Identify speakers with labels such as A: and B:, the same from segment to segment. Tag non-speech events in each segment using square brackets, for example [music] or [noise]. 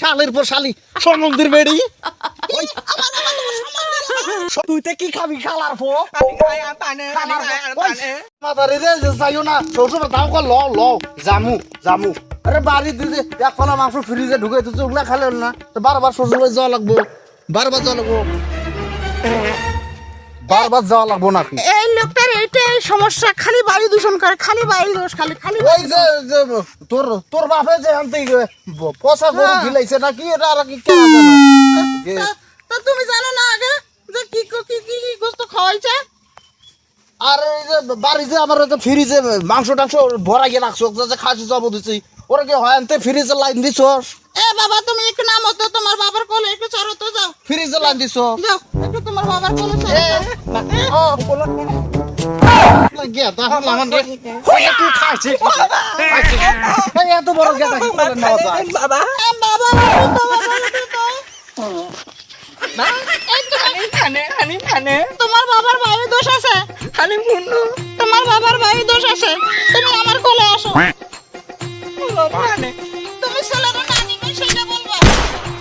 A: শালের পর শালি সমুদ্রের বেড়ি। তুই তে কি খাবি খালার পো মাতারে রে যাইও না শ্বশুর দাম কর ল ল জামু জামু। আরে বাড়ি এক কলা মাংস ফ্রিজে ঢুকে দিচ্ছে ওগুলা খালে না। তো বারবার শ্বশুর যাওয়া লাগবো বারবার যাওয়া লাগবো। [laughs] বারবার যাওয়া লাগবো নাকি?
B: এই লোকটার এইটাই সমস্যা। খালি বায়ু দূষণ করে খালি বায়ু দোষ খালি খালি
A: ওই যে যে তোর তোর বাপে যে আনতে পচা গরু
B: হ্যাঁ।
A: খিলাইছে নাকি? এটা আর কি কেনা
B: তা- তুমি জানো না আগে যে কি কি- কি কি গোস্ত খাওয়াইছে?
A: আর এই যে বাড়ি যে আমার ফ্রিজে মাংস টাংস ভরা গিয়ে রাখছো যে খাসি জব দিছি ওরা কি হয় আনতে? ফ্রিজে লাইন দিছ?
B: এ বাবা তুমি একটু নামো তো তোমার বাবার কোলে একটু চড়ো তো যাও।
A: ফ্রিজে লাইন দিছ?
B: যাও একটু তোমার বাবার কোলে চড়ো
A: ও। গিয়া? তাহলে আমার রে তুই খাইছিস? এই এত বড় গেটা কি করে নেওয়া যায়
B: বাবা। এ তোমার বাবার বায়ু দোষ আছে। তোমার বাবার বায়ু দোষ আছে। তুমি আমার কোলে আসো। তুমি ছেলেরা না নিবে সেটা বলবা?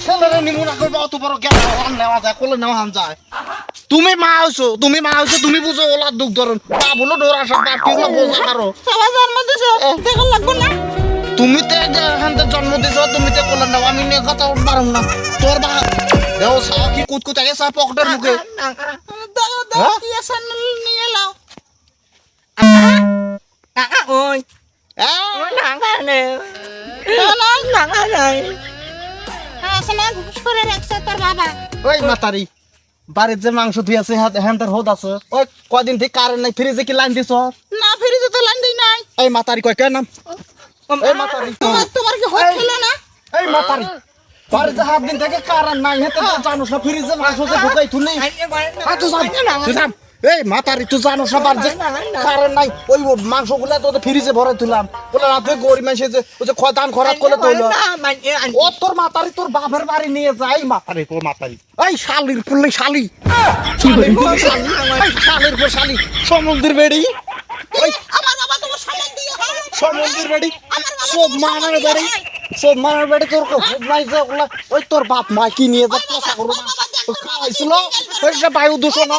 A: ছেলেরে নিমুনা করবে অত বড় গেটা আন নেওয়া যায় কোলে নেওয়া আন যায়। তুমি মা হইছো তুমি মা হইছো তুমি বুঝো ওলার দুঃখ ধরুন। তা বলো ডোরা সব বাকি না বোঝা আরও।
B: সবাই জন্ম দিছে দেখো লাগবো না।
A: তুমি তো এখান থেকে জন্ম দিছ তুমি তো কোলে নাও আমি নিয়ে কথা পারুম না। তোর বা দেও সা কি কুতকুত আগে সা পকেটের মুখে?
B: দাও দাও
A: হ্যাঁ?
B: কি আছে নিয়ে লাও আছে না ঘুষ করে রাখছে তোর বাবা
A: ওই মাতারি বাড়ির যে মাংস ধুই আছে হ্যান্টার হোদ আছে ওই কদিন থেকে কারেন্ট নাই ফ্রিজে কি লাইন দিছ
B: না ফিরিজে তো লাইন দিই নাই
A: এই মাতারি কয় কেন নাম এই মাতারি
B: তোমার তোমার কি ছিল না
A: এই মাতারি বাড়িতে হাত দিন থেকে কারেন্ট নাই হেতে তো জানো সব ফ্রিজে মাংস যে ঢুকাই হ্যাঁ তুই জান তুই জান এই মাতারি তুই জানো সবার যে কারেন্ট নাই? ওই মাংসগুলা তো ফ্রিজে ভরে তুলাম বলে রাতে গরিব মানুষে যে ওই যে খদান খরাত করে তুলো ও তোর মাতারি তোর বাপের বাড়ি নিয়ে যাই মাতারি তোর মাতারি। এই শালির পুল্লি শালি। শালির পর শালি সমুদ্রের বেড়ি। ওই
B: আমার বাবা তোমার সামনে দিয়ে
A: সমুদ্রের বেড়ি। সব মানের বাড়ি। সব মানের বাড়ি তোর নাই যে ওই তোর বাপ মা কি নিয়ে যা পোষা করব না। ও খাওয়াইছিল বায়ু দূষণ।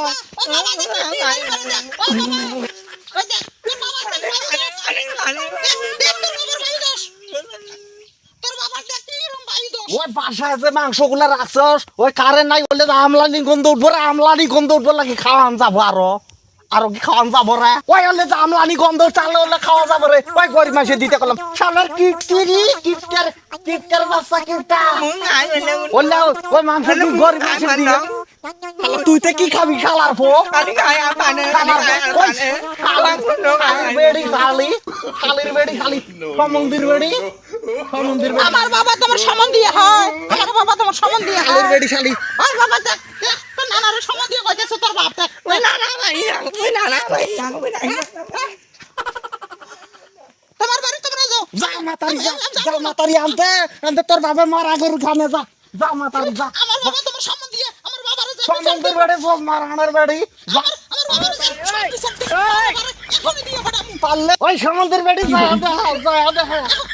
A: ওই বাসায় যে মাংসগুলা রাখছস ওই কারেন্ট নাই বললে আমলা আমলানি গন্ধ উঠবো আমলা আমলানি গন্ধ উঠবো লাগে খাওয়ান যাব আরও আরও কি খাওয়ান যাব রে? ওই হলে আমলানি গন্ধ চালে হলে খাওয়া যাব রে। ওই গরিব মাসে দিতে করলাম সালার কিটকিরি কিটকার কিটকার বাচ্চা বললে ওই গরিব মাসে দিয়ে তুই তো কি খাবি খালার পো বেড়ি খালি খালির বেড়ি খালি সমন্দির বেড়ি সমন্দির বেড়ি
B: আমার বাবা তোমার সমান দিয়ে হয় আমার বাবা তোমার সমান দিয়ে হয়
A: খালির বেড়ি খালি
B: আর বাবা দেখ দেখ, তোর নানার সমান দিয়ে কইতেছে তোর বাপ দেখ তোমার বাড়ি তোমরা যাও
A: যা মাতারি যা যা মাতারি আনতে আনতে তোর বাবা মারা গরু খানে যা। যা মাতারি যা
B: আমার বাবা তোমার সমান দিয়ে আমার বাবার
A: সমন্দির বেড়ি সব মারানোর বেড়ি
B: আমার বাবার এখনই দিয়ে
A: পারলে ওই সমন্দির বেড়ি যা যা যা যা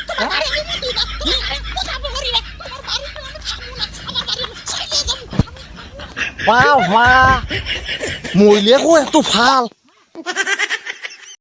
B: তোমার বাড়ি আমি দিই না তুমি কথা বলি না তোমার বাড়ি তো আমি থামু না আমার বাড়ি
A: বাহ বাহ মইলে কো একটু ভালো।